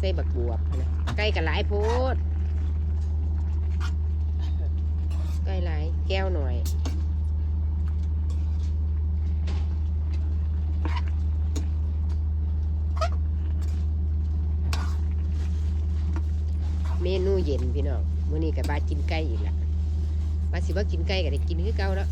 ใส่บักบวบนะไก่กับหลายโพดไก่หลายแก้วหน่อยเมนูเย็นพี่น้องมื้อนี้กับบากินไก่อีกละบาสิว่ากินไก่ก็ได้กินคือเก่าแล้ว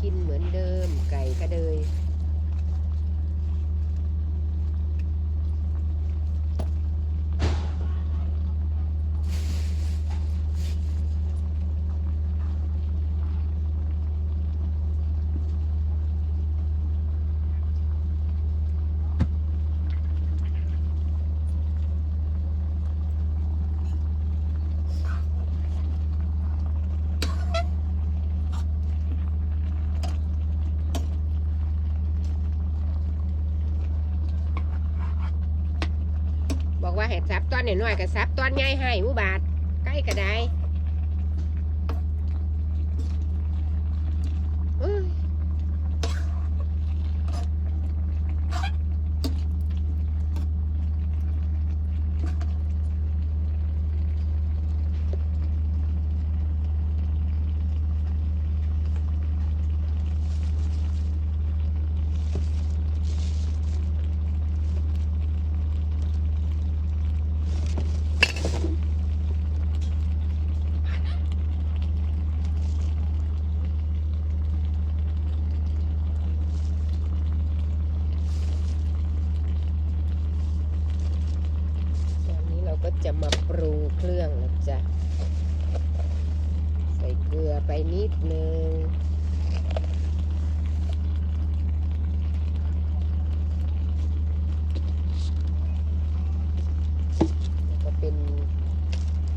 กินเหมือนเดิม ไก่กระเดย ให้ซับตอนน้อยๆกับซับตอนใหญ่ให้อุบาทใกล้ก็ได้ จะมาปรุงเครื่องนะจ๊ะ ใส่เกลือไปนิดนึง แล้วก็เป็น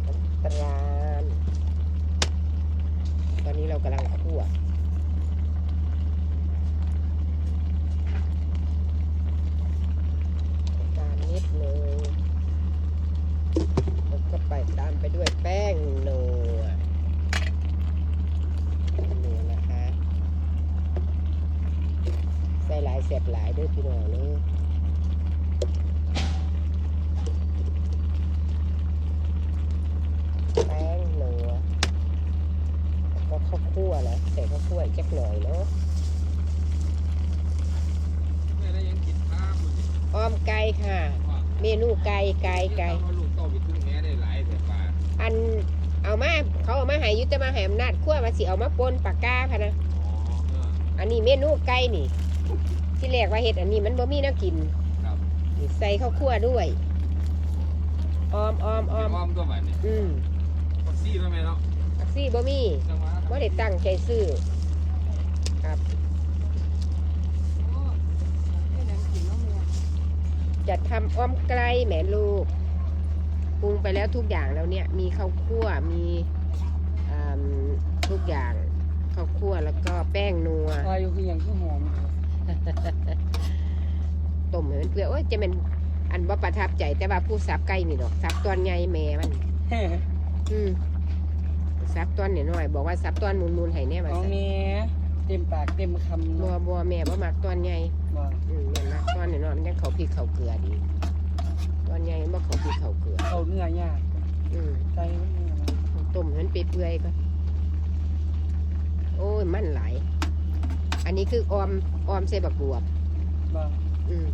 น้ำตาล ตอนนี้เรากำลังคั่ว น้ำตาลนิดนึงแล้วก็ไปตามไปด้วยแป้งนัวนัวนะคะ ใส่หลายเสียบหลายด้วยพี่น้องเลยแป้งนัวแล้วก็ข้าวคั่วแล้วใส่ข้าวคั่วอีกจักหน่อยเนาะไม่ได้ยังกินข้าวอยู่อ้อมไก่ค่ะ ว่าเมนูไก่ไก่ไก่ เอาลูกโตไปขึ้นแง่ได้หลายแต่ปลาอันเอามาเขาเอามาใหายุตมาใหอำนาจขั้วมาสิเอามาปนปากกาพะนะ อ๋อเอออันนี้เมนูไก่นี่ ที่แรกว่าเห็ดอันนี้มันบ่มีแน้กินครับนี่ใส่ข้าวคั่วด้วยออมออมออมอ้อมตัวใหม่เนี่ยอืมปักซี่ทำไมเนาะอักซี่บ่มีจังหวะบ่ได้ตั้งใจซื้อครับ จะทำอ้อมไกลแหมลูกปรุงไปแล้วทุกอย่างแล้วเนี่ย มีข้าวคั่วมีอ่ำทุกอย่างข้าวคั่วแล้วก็แป้งนัวอายุคืออย่างคือหอม ต้มให้มันเปื่อยโอ้ยจะเป็นอันว่าประทับใจแต่ว่าผู้สับไก่นี่ดอกสับตอนใหญ่แม่มัน อืมสับตอนนน้อยๆบอกว่าสับตอนมูลๆให้แน่ว่าเอาซั่นแม่เต็มปากเต็มคำบัวเนาะบัวแม่บ่มักตอนใหญ่ว่าอืมแม่มักตอนน้อยๆมันยังเขาพริกเขาเกลือดี ตอนใหญ่มันบ่เขาพริกเขาเกลือเอาเนื้อยากอืม ใจมันเนื้อมันต้มให้มันเปื่อยๆก็โอ้ยมันหลาย อันนี้คือออมออมใส่บักบวบว่าอืม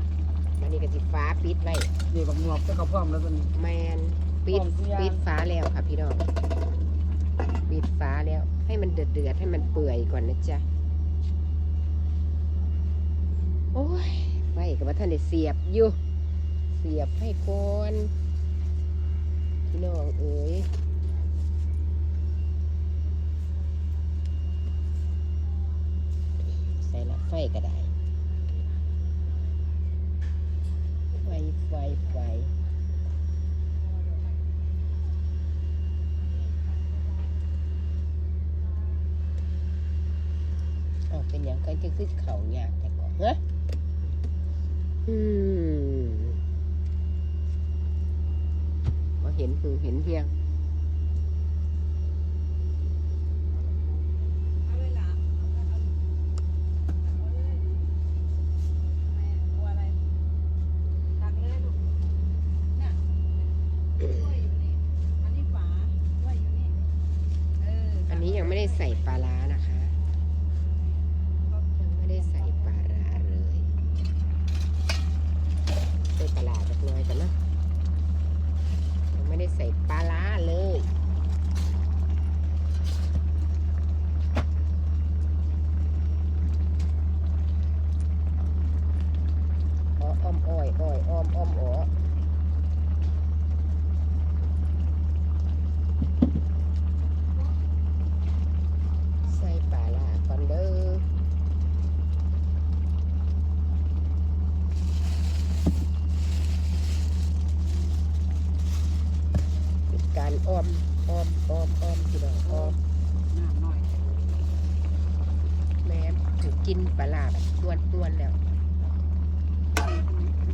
อันนี้ก็สิฟ้าปิดไว้เดี๋ยวบักหนวบจะกระพร้อมแล้วตอนนี้ แมนปิดพร้อมทุกอย่าง ปิดฟ้าแล้วค่ะพี่น้องปิดฟ้าแล้ว ให้มันเดือดเดือดๆให้มันเปื่อยก่อนนะจ๊ะโอ้ยไฟกับว่าท่านได้เสียบอยู่ เสียบให้ก่อนพี่น้องเอ๋ย ใส่ละไฟก็ได้ ไฟ ไฟ ไฟอ๋อเป็นอย่างกันจะขึ้นเขายากแต่ก่อนเฮะอืมว่าเห็นหูเห็นเพียง ได้ใส่ปลาร้านะ ปลาล่าแบบนวลนวลๆแล้ว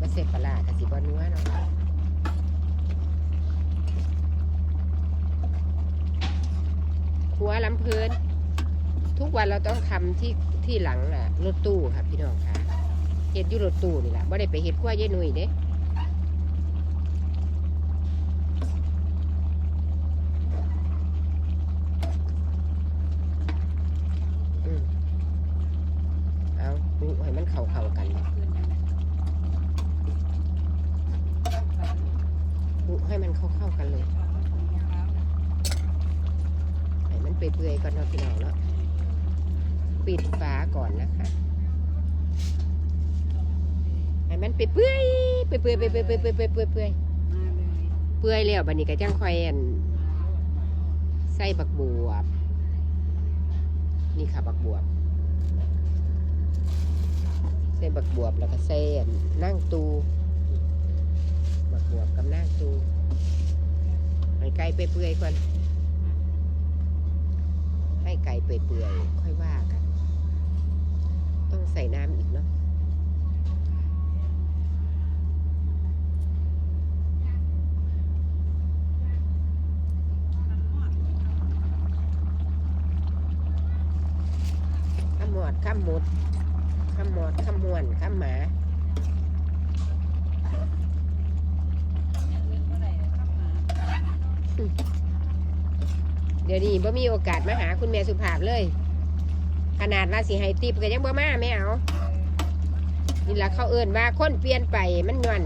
มาเสร็จปลาล่ากับสิบอนัวเนาะครัวลำเพลินทุกวันเราต้องทำที่ที่หลังน่ะรถตู้ค่ะพี่น้องค่ะเฮ็ดอยู่รถตู้นี่แหละไม่ได้ไปเฮ็ดขั้วเย้หนุ่ยเด้อืมเอาดูให้มันเข้าเข้าๆกันดู ให้มันเข้าเข้าๆกันเลยให้มันเปื่อยๆก่อนเนาะพี่น้องเนาะปิดฝาก่อนนะคะให้มันเปื่อยๆเปื่อยๆเปื่อยๆเปื่อยๆเปื่อยๆเปื่อยๆเปื่อยๆเปื่อยมาเลยๆเปื่อยแล้วบัดนี้ก็จังค่อยอั่นใส่บักบวบ นี่ค่ะบักบวบใส่บักบวบแล้วก็ใส่อั่นนั่งตู บักบวบกับนั่งตูให้ไก่เปื่อยๆก่อน ให้ไก่เปื่อยๆค่อยว่ากัน ต้องใส่น้ำอีกเนาะข้ามหมดข้ามหมดข้ามหมดข้ามมวนข้ามหมา เดี๋ยวนี้บ่มีโอกาสมาหาคุณแม่สุภาพเลย ขนาดว่าสิให้ติบก็ยังบ่มาไม่เอานี่ละเขาเอิ้นว่าคนเปลี่ยนไปมันย้อน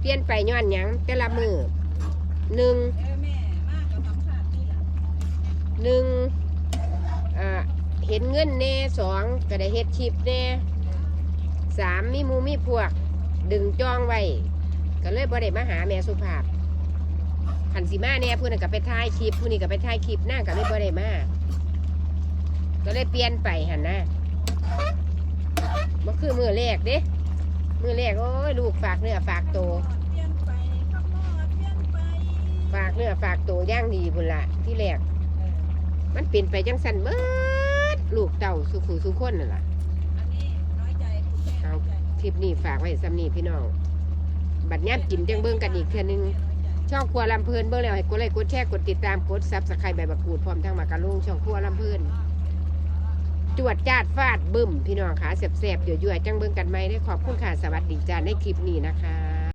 เปลี่ยนไปย้อนหยังแต่ละมือหนึ่งหนึ่งเห็นเงินแน่สองก็ได้เฮ็ดชิปแน่สามมีมูมีพวก ดึงจองไว้ ก็เลยบ่ได้มาหาแม่สุภาพ ขันสีมาเนี่ยผู้นั้นก็ไปถ่ายคลิปผู้นี้ก็ไปถ่ายคลิปหน้าก็เลยบ่ได้มาก็เลยเปลี่ยนไปหันนะมันคือมือแรกเด้มือแรกโอ้ยลูกฝากเนื้อฝากตัวฝากเนื้อฝากตัวย่างดีพุ่นละที่แรกมันเปลี่ยนไปจังสันเบิดลูกเต่าสุขุสุขคนนั่นล่ะเอาคลิปนี้ฝากไว้สำนีพี่น้อง บัดย่ำกินจังเบิ่งกันอีกเทื่อนึง ช่องครัวลำเพลินเบื้องแล้วให้กดไลค์กดแชร์กดติดตามกดซับสไครต์ใบบักกูดพร้อมทั้งหมากกะลุงช่องครัวลำเพลินจวดจาดฟาดบึ้มพี่น้องขาเสียบๆเดี๋ยวยั่วๆจังเบิ่งกันไหมได้ขอบคุณค่ะสวัสดีจ้าในคลิปนี้นะคะ